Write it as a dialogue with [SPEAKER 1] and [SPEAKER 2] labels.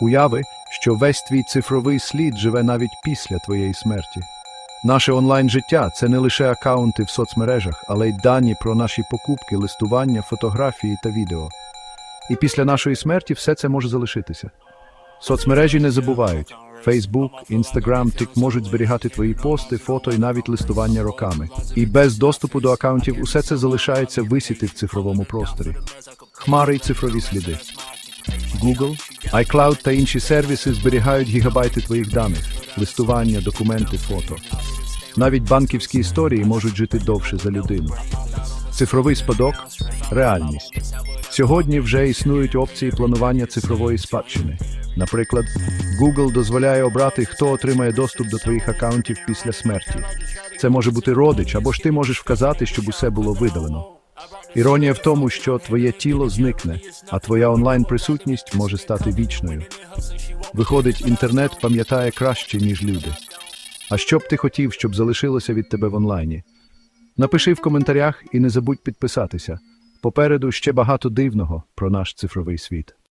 [SPEAKER 1] Уяви, що весь твій цифровий слід живе навіть після твоєї смерті. Наше онлайн-життя це не лише акаунти в соцмережах, але й дані про наші покупки, листування, фотографії та відео. І після нашої смерті все це може залишитися. Соцмережі не забувають. Facebook, Instagram, TikTok можуть зберігати твої пости, фото і навіть листування роками. І без доступу до акаунтів усе це залишається висіти в цифровому просторі. Хмари й цифрові сліди. Google, iCloud та інші сервіси зберігають гігабайти твоїх даних, листування, документи, фото. Навіть банківські історії можуть жити довше за людину. Цифровий спадок реальність. Сьогодні вже існують опції планування цифрової спадщини. Наприклад, Google дозволяє обрати, хто отримає доступ до твоїх акаунтів після смерті. Це може бути родич, або ж ти можеш вказати, щоб усе було видалено. Іронія в тому, що твоє тіло зникне, а твоя онлайн-присутність може стати вічною. Виходить, інтернет пам'ятає краще, ніж люди. А що б ти хотів, щоб залишилося від тебе в онлайні? Напиши в коментарях і не забудь підписатися. Попереду ще багато дивного про наш цифровий світ.